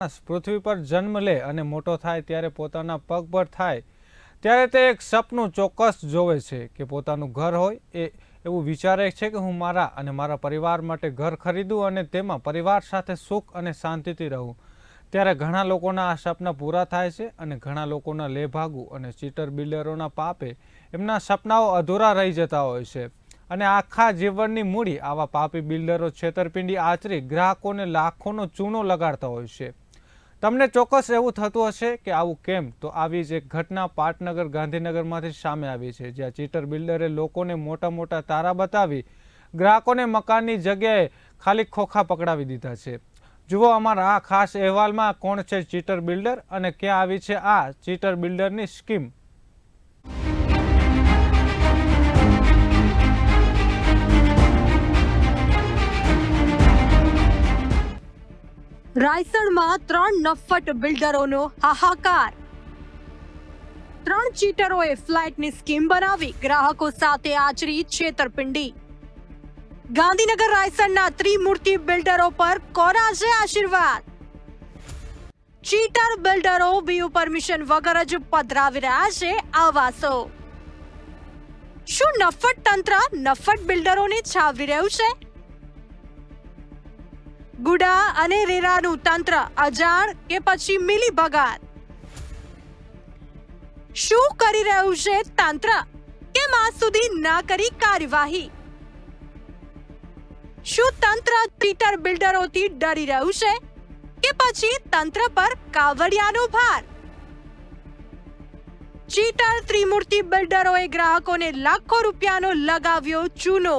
માણસ પૃથ્વી પર જન્મ લે અને મોટો થાય ત્યારે પોતાના પગ પર થાય, ત્યારે તે એક સપનું ચોક્કસ જોવે છે કે પોતાનું ઘર હોય એ, એવું વિચારે છે કે હું મારા અને મારા પરિવાર માટે ઘર ખરીદું અને તેમાં પરિવાર સાથે સુખ અને શાંતિથી રહું. ત્યારે ઘણા લોકોના આ સપના પૂરા થાય છે અને ઘણા લોકોના લેભાગુ અને ચીટર બિલ્ડરોના પાપે એમના સપનાઓ અધૂરા રહી જતા હોય છે. અને આખા જીવનની મૂડી આવા પાપી બિલ્ડરો છેતરપિંડી આચરી ગ્રાહકોને લાખોનો ચૂનો લગાડતા હોય છે. તમને ચોક્કસ એવું થતું હશે કે આવું કેમ? તો આવી જ એક ઘટના પાટનગર ગાંધીનગરમાંથી સામે આવી છે, જ્યાં ચીટર બિલ્ડરે લોકોને મોટા મોટા તારા બતાવી ગ્રાહકોને મકાનની જગ્યાએ ખાલી ખોખા પકડાવી દીધા છે. જુઓ અમારા આ ખાસ અહેવાલમાં કોણ છે ચીટર બિલ્ડર અને ક્યાં આવી છે આ ચીટર બિલ્ડરની સ્કીમ. રાયસણમાં ત્રણ નફટ બિલ્ડરોનો હાહાકાર. ત્રણ ચીટરોએ ફ્લેટની સ્કીમ બનાવી, ગ્રાહકો સાથે આચરી છેતરપિંડી. ગાંધીનગર રાયસણના ત્રિમૂર્તિ બિલ્ડરો પર કોના છે આશીર્વાદ. ચીટર બિલ્ડરો બીયુ પરમિશન વગર જ પધરાવી રહ્યા છે આવાસો. શું નફટ તંત્ર નફટ બિલ્ડરોને છાવરી રહ્યું છે? ગુડા અને રેરાનું તંત્ર અજાણ કે પછી મિલી ભગાત શું કરી રહ્યું છે તંત્ર? કેમ આજ સુધી ના કરી કાર્યવાહી? શું તંત્ર ટ્વિટર બિલ્ડરોથી ડરી રહ્યું છે કે પછી તંત્ર પર કાવડિયાનો ભાર? ચીટર ત્રિમૂર્તિ બિલ્ડરોએ ગ્રાહકોને લાખો રૂપિયાનો લગાવ્યો ચૂનો.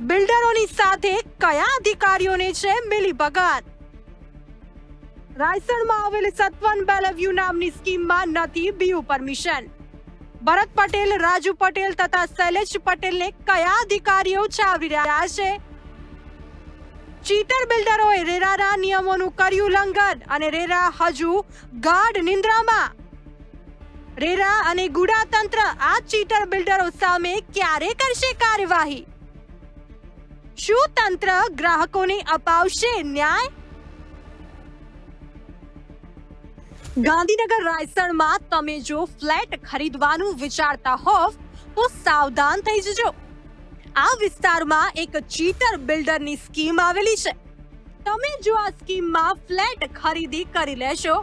બિલ્ડરોની સાથે કયા અધિકારીઓને છે મિલી ભગત? રાયસણમાં આવેલ સત્વન બેલવ્યુ નામની સ્કીમમાં નથી બીયુ પરમિશન. ભરત પટેલ, રાજુ પટેલ તથા શૈલેષ પટેલને કયા અધિકારીઓ છાવી રહ્યા છે? ચીટર બિલ્ડરોએ રેરાના નિયમોનું કર્યું ઉલ્લંઘન અને રેરા હજુ ગાઢ નિંદ્રામાં. રેરા અને ગુડા તંત્ર આ ચીટર બિલ્ડરો સામે ક્યારે કરશે કાર્યવાહી? શું તંત્ર ગ્રાહકોને અપાવશે ન્યાય? ગાંધીનગર રાયસણમાં તમે જો ફ્લેટ ખરીદવાનું વિચારતા હોવ, તો સાવધાન થઈ જજો. આ વિસ્તારમાં એક ચીટર બિલ્ડરની સ્કીમ આવેલી છે. તમે જો આ સ્કીમમાં ફ્લેટ ખરીદી કરી લેશો,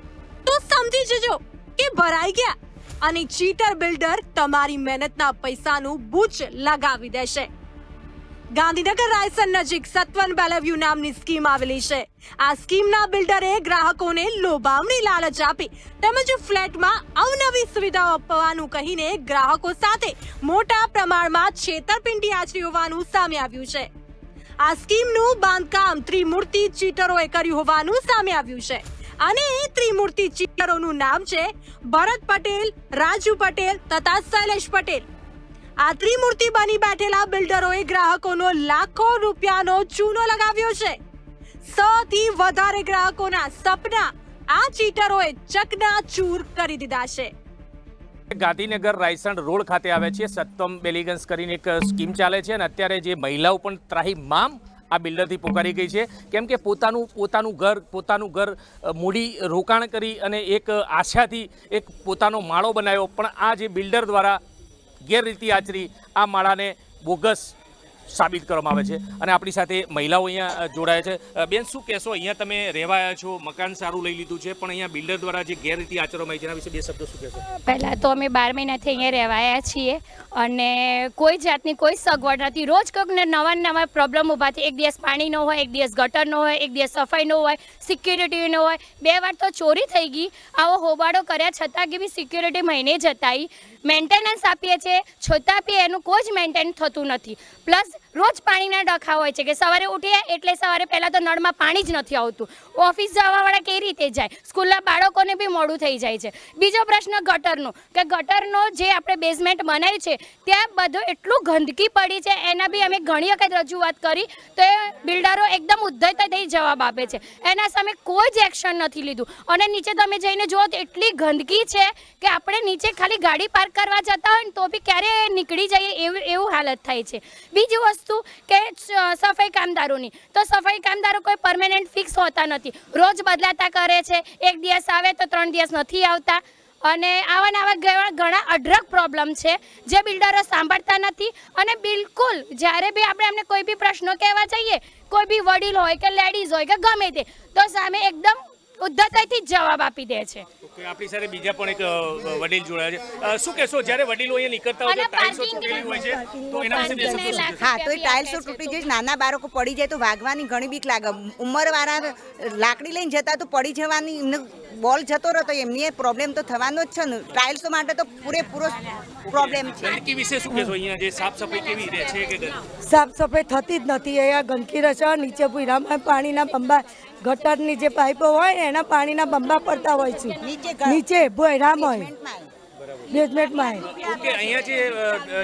તો સમજી જજો કે ભરાઈ ગયા અને ચીટર બિલ્ડર તમારી મહેનતના પૈસાનું બૂચ લગાવી દેશે. ગાંધીનગર રાયસન નજીક સત્વન બેલેવ્યુ નામની સ્કીમ આવેલી છે. આ સ્કીમના બિલ્ડરે ગ્રાહકોને લોભામણી લાલચ આપી તેમજ ફ્લેટમાં અવનવી સુવિધાઓ આપવાનું કહીને ગ્રાહકો સાથે મોટા પ્રમાણમાં છેતરપિંડી આચરી હોવાનું સામે આવ્યું છે. આ સ્કીમનું બાંધકામ ત્રિમૂર્તિ ચીટરોએ કર્યું હોવાનું સામે આવ્યું છે. અને એ ત્રિમૂર્તિ ચીટરોનું નામ છે ભરત પટેલ, રાજુ પટેલ તથા શૈલેષ પટેલ. આ ત્રિમૂર્તિ બની બેઠેલા બિલ્ડરોએ ગ્રાહકોનો લાખો રૂપિયાનો ચૂનો લગાવ્યો છે. સો થી વધારે ગ્રાહકોના સપના આ ચીટરોએ ચકનાચૂર કરી દીધા છે. ગાંધીનગર રાયસણ રોડ ખાતે આવે છે. સત્તમ બેલિગન્સ કરીને એક સ્કીમ ચાલે છે અને અત્યારે જે મહિલાઓ પણ ત્રાહીમામ આ બિલ્ડરથી પોકારી ગઈ છે. કેમ કે પોતાનું પોતાનું ઘર પોતાનું ઘર મૂડી રોકાણ કરી અને એક આશાથી એક પોતાનો માળો બનાવ્યો. પણ આ જે બિલ્ડર દ્વારા ગેરરીતિ આચરી આ માળાને બોગસ સાબિત કરવામાં આવે છે. અને આપણી સાથે મહિલાઓ અહીંયા જોડાયા છે. બેન, શું કહેશો? અહીંયા તમે રહેવાયા છો, મકાન સારું લઈ લીધું છે, પણ અહીંયા બિલ્ડર દ્વારા જે ગેરરીતિ આચરવામાં આવી છે, એના વિશે બે શબ્દો શું કહેશો? પહેલાં તો અમે બાર મહિનાથી અહીંયા રહેવાયા છીએ અને કોઈ જાતની કોઈ સગવડ નથી. રોજ કંઈક નવા નવા પ્રોબ્લેમ ઊભા થાય. એક દિવસ પાણીનો હોય, એક દિવસ ગટરનો હોય, એક દિવસ સફાઈ ન હોય સિક્યુરિટીનો હોય. બે વાર તો ચોરી થઈ ગઈ. આવો હોબાળો કર્યા છતાં કે બી સિક્યુરિટી મહિને જતાઈ. મેન્ટેનન્સ આપીએ છીએ. છતાં બી એનું કોઈ જ મેન્ટેન થતું નથી. પ્લસ રોજ પાણીના ડખા હોય છે કે સવારે ઉઠીએ એટલે સવારે પહેલાં તો નળમાં પાણી જ નથી આવતું. ઓફિસ જવાવાળા કઈ રીતે જાય? સ્કૂલના બાળકોને બી મોડું થઈ જાય છે. બીજો પ્રશ્ન ગટરનો, કે ગટરનો જે આપણે બેઝમેન્ટ બનાવ્યું છે, ત્યાં બધું એટલું ગંદકી પડી છે, એના બી અમે ઘણી વખત રજૂઆત કરી, તો એ બિલ્ડરો એકદમ ઉદ્ધત થઈ જવાબ આપે છે. એના સામે કોઈ જ એક્શન નથી લીધું. અને નીચે તમે જઈને જુઓ તો એટલી ગંદકી છે કે આપણે નીચે ખાલી ગાડી પાર્ક કરવા જતા હોય ને તો બી ક્યારે નીકળી જઈએ એવું એવું હાલત થાય છે. બીજી વસ્તુ વસ્તુ કે સફાઈ કામદારોની. તો સફાઈ કામદારો કોઈ પરમેનન્ટ ફિક્સ હોતા નથી. રોજ બદલાતા કરે છે. એક દિવસ આવે તો ત્રણ દિવસ નથી આવતા. અને આવા આવા ઘણા અઢળક પ્રોબ્લેમ છે, જે બિલ્ડરો સાંભળતા નથી. અને બિલકુલ જ્યારે બી આપણે એમને કોઈ બી પ્રશ્નો કહેવા જઈએ, કોઈ બી વડીલ હોય કે લેડીઝ હોય કે ગમે તે, તો સામે એકદમ ઉદ્ધતાઈથી જ જવાબ આપી દે છે. આપણી સાથે બીજા પણ એક વડીલ જોડાયા છે. શું કહેશો જ્યારે વડીલો અહીંયા નીકળતા હોય છે parking તૂટેલી હોય છે તો એના વિશે શું કહેશો? હા તો એ ટાઇલ્સો તૂટી જાય નાના બાળકો પડી જાય તો વાગવાની ઘણી બીક લાગે. ઉંમરવાળા લાકડી લઈને જતા તો પડી જવાની બોલ જતો રહે તો એમની પ્રોબ્લેમ તો થવાનો જ છે ને. ટાઇલ્સો માટે તો પૂરેપૂરો પ્રોબ્લેમ છે. ગંદકી વિશે શું કહેશો? અહીંયા જે સાફ સફાઈ કેવી રહે છે કે સાફ સફાઈ થતી જ નથી. અહીંયા ગંદકી રચા નીચે ભૂરામાં પાણીના બંબા ગટરની જે પાઇપો હોય ને એના પાણીના બંબા પડતા હોય છે. નીચે ભોયરામ હોય. બેઝમેન્ટમાં. બેઝમેન્ટમાં. ઓકે અહીંયા જે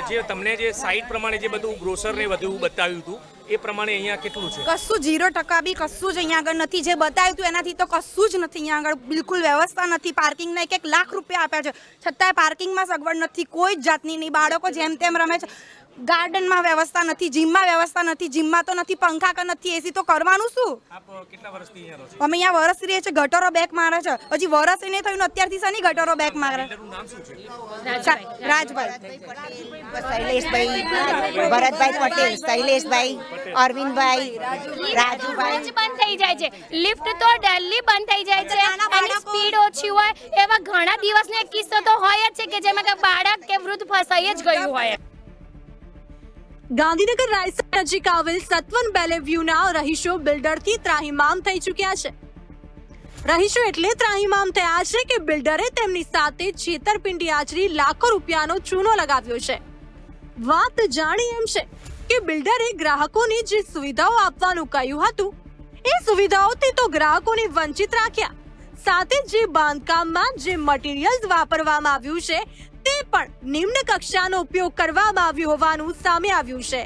જે તમને જે સાઇટ પ્રમાણે જે બધું ગ્રોસર ને બધું બતાવ્યું હતું એ પ્રમાણે અહીંયા કેટલું છે? કશું જીરો ટકા બી કશું જ અહીંયા આગળ નથી. જે બતાવ્યું હતું એનાથી તો કશું જ નથી અહીંયા આગળ. બિલકુલ વ્યવસ્થા નથી. પાર્કિંગના એક એક લાખ રૂપિયા આપ્યા છે. છતાંય પાર્કિંગમાં સગવડ નથી. કોઈ જ જાતની નહીં. બાળકો જેમ તેમ રમે છે. ગાર્ડનમાં વ્યવસ્થા નથી જીમમાં વ્યવસ્થા નથી જીમમાં તો નથી પંખા કે નથી એસી તો કરવાનું શું? કેટલા વર્ષથી અહીંયા રહો છો? અમે અહીંયા વરસ રહીએ છીએ ગટરો બેક મારે છે. હજી વરસ નહીં થયું ને અત્યારથી શની ગટરો બેક મારે. બિલ્ડરનું નામ શું છે? રાજભાઈ. શૈલેષભાઈ ભરતભાઈ પટેલ શૈલેષભાઈ અરવિંદભાઈ રાજુભાઈ. બંધ થઈ જાય છે. લિફ્ટ તો ડેલી બંધ થઈ જાય છે. એની સ્પીડ ઓછી હોય. એવા ઘણા દિવસનો એક કિસ્સો તો હોય જ છે કે જેમાં કે બાળક કે વૃદ્ધ ફસાઈ જ ગયું હોય. ગાંધીનગર રાયસણ નજીક આવેલ સત્વન બેલેવ્યુના રહીશો બિલ્ડરથી ત્રાહિમામ થઈ ચૂક્યા છે. રહીશો એટલે ત્રાહિમામ થયા છે કે બિલ્ડરે તેમની સાથે છેતરપિંડી આચરી લાખો રૂપિયાનો ચૂનો લગાવ્યો છે. વાત જાણી એમ છે કે બિલ્ડરે ગ્રાહકોને જે સુવિધાઓ આપવાનું કહ્યું હતું, એ સુવિધાઓથી તો ગ્રાહકોને વંચિત રાખ્યા. સાથે જે બાંધકામમાં જે મટીરિયલ્સ વાપરવામાં આવ્યું છે તે પણ નિમ્ન કક્ષાનો ઉપયોગ કરવામાં આવ્યો હોવાનું સામે આવ્યું છે.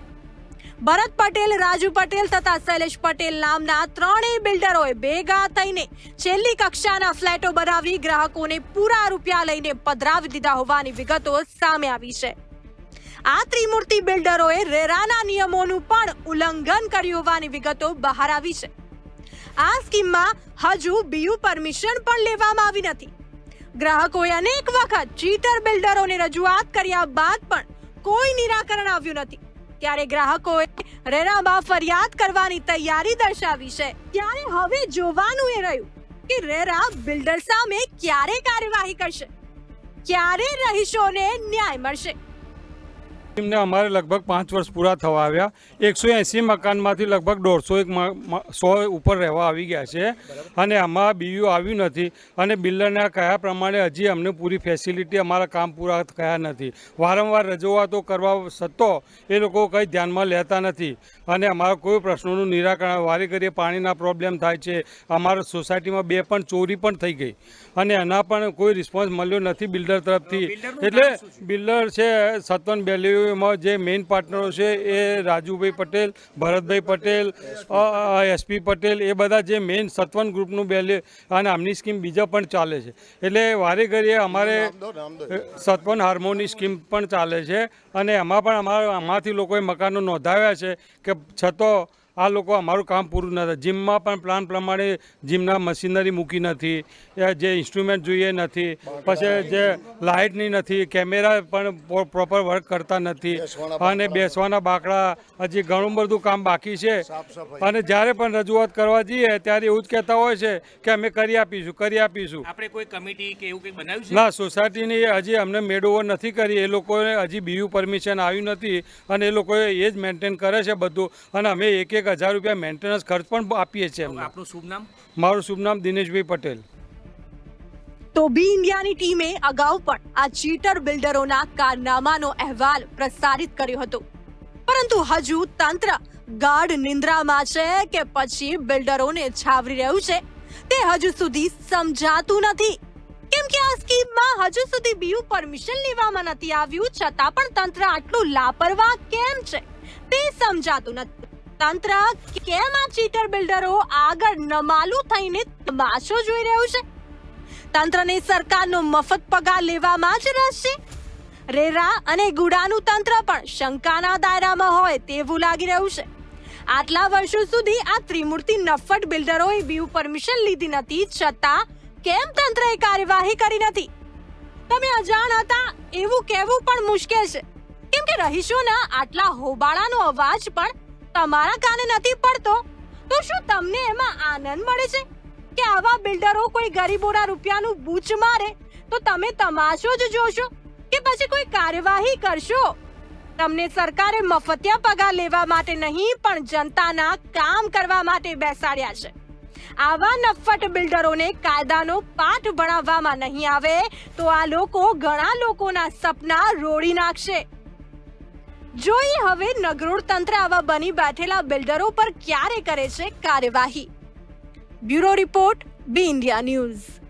ભરત પટેલ, રાજુ પટેલ તથા શૈલેષ પટેલ નામના ત્રણેય બિલ્ડરોએ ભેગા થઈને છેલ્લી કક્ષાના ફ્લેટો બનાવી ગ્રાહકોને પૂરા રૂપિયા લઈને પધરાવી દીધા હોવાની વિગતો સામે આવી છે. આ ત્રિમૂર્તિ બિલ્ડરોએ રેરાના નિયમોનું પણ ઉલ્લંઘન કર્યું હોવાની વિગતો બહાર આવી છે. આ સ્કીમમાં હજુ બીયુ પરમિશન પણ લેવામાં આવી નથી. ગ્રાહકોએ અનેક વખત ચીટર બિલ્ડરોને રજૂઆત કર્યા બાદ પણ કોઈ નિરાકરણ આવ્યું નથી. ત્યારે ગ્રાહકોએ રેરામાં ફરિયાદ કરવાની તૈયારી દર્શાવી છે. ત્યારે હવે જોવાનું એ રહ્યું કે રેરા બિલ્ડર સામે ક્યારે કાર્યવાહી કરશે? ક્યારે રહીશોને ન્યાય મળશે? એમને અમારે લગભગ પાંચ વર્ષ પૂરા થવા આવ્યા. એકસો એંસી મકાનમાંથી લગભગ દોઢસો એક સો ઉપર રહેવા આવી ગયા છે. અને આમાં બીયુ આવ્યું નથી. અને બિલ્ડરના કયા પ્રમાણે હજી અમને પૂરી ફેસિલિટી અમારા કામ પૂરા થયા નથી. વારંવાર રજૂઆતો કરવા સત્તો એ લોકો કંઈ ધ્યાનમાં લેતા નથી. અને અમારા કોઈ પ્રશ્નોનું નિરાકરણ વારે ઘડીએ પાણીના પ્રોબ્લેમ થાય છે. અમારા સોસાયટીમાં બે પણ ચોરી પણ થઈ ગઈ. અને એના પણ કોઈ રિસ્પોન્સ મળ્યો નથી બિલ્ડર તરફથી. એટલે બિલ્ડર છે સત્વન બેલીમાં જે મેઇન પાર્ટનરો છે એ રાજુભાઈ પટેલ ભરતભાઈ પટેલ એસપી પટેલ એ બધા જે મેઇન સત્વન ગ્રુપનું બેલે અને આમની સ્કીમ બીજા પણ ચાલે છે. એટલે વારે ઘડીએ અમારે સત્વન હાર્મોની સ્કીમ પણ ચાલે છે અને એમાં પણ અમારા આમાંથી લોકોએ મકાનો નોંધાવ્યા છે કે છતાં આ લોકો અમારું કામ પૂરું નથી. જીમમાં પણ પ્લાન પ્રમાણે જીમના મશીનરી મૂકી નથી. જે ઇન્સ્ટ્રુમેન્ટ જોઈએ નથી. પછી જે લાઇટની નથી. કેમેરા પણ પ્રોપર વર્ક કરતા નથી. અને બેસવાના બાકડા. હજી ઘણું બધું કામ બાકી છે. અને જ્યારે પણ રજૂઆત કરવા જઈએ ત્યારે એવું જ કહેતા હોય છે કે અમે કરી આપીશું કરી આપીશું. આપણે કોઈ કમિટી કે એવું કંઈ બનાવ્યું ના સોસાયટીની હજી અમને મેડઓવર નથી કરી. એ લોકોએ હજી બીયુ પરમિશન આવ્યું નથી. અને એ લોકોએ એ જ મેન્ટેન કરે છે બધું. અને અમે એક એક હજાર રૂપિયા મેન્ટેનન્સ ખર્ચ પણ આપીએ છીએ એમને. આપનું શુભ નામ? મારું શુભ નામ દિનેશભાઈ પટેલ. તો બી ઇન્ડિયાની ટીમે અગાઉ પણ આ ચીટર બિલ્ડરોના કારનામાનો અહેવાલ પ્રસારિત કર્યો હતો. પરંતુ હજુ તંત્ર ગાઢ નિંદ્રામાં છે કે પછી બિલ્ડરોને છાવરી રહ્યું છે તે હજુ સુધી સમજાતું નથી. કેમ કે આ સ્કીમમાં હજુ સુધી બીયુ પરમિશન લેવામાં નથી આવ્યું છતાં પણ તંત્ર આટલું લાપરવાહ કેમ છે તે સમજાતું નથી. તંત્ર કેમ આ ચીટર બિલ્ડરો આગળ નમાલું થઈને તમાશો જોઈ રહ્યું છે? તંત્રને સરકારનો મફત પગાર લેવામાં જ રસ છે. રેરા અને ગુડાનું તંત્ર પણ શંકાના દાયરામાં હોય તેવું લાગી રહ્યું છે. આટલા વર્ષો સુધી આ ત્રિમૂર્તિ નફટ બિલ્ડરોએ બીયુ પરમિશન લીધી નથી, છતાં કેમ તંત્રએ કાર્યવાહી કરી નથી? તમે અજાણ હતા, એવું કહેવું પણ મુશ્કેલ છે. કેમ કે રહીશોના આટલા હોબાળાનો અવાજ પણ તમારા કાને નથી પડતો? તો શું તમને એમાં આનંદ મળે છે? કે આવા બિલ્ડરો કોઈ ગરીબોના રૂપિયાનું બૂચ મારે, તો તમે તમાશો જ જોશો કે પછી કોઈ કાર્યવાહી કરશો? તમને સરકારે મફતિયા પગાર લેવા માટે નહીં, પણ જનતાના કામ કરવા માટે બેસાડ્યા છે. આવા નફટ બિલ્ડરોને કાયદાનો પાઠ ભણાવવામાં નહીં આવે, તો આ લોકો ઘણા લોકોના સપના રોડી નાખશે. જોઈએ હવે નગરોળ તંત્ર આવા બની બેઠેલા બિલ્ડરો પર ક્યારે કરે છે કાર્યવાહી. Bureau report B India news.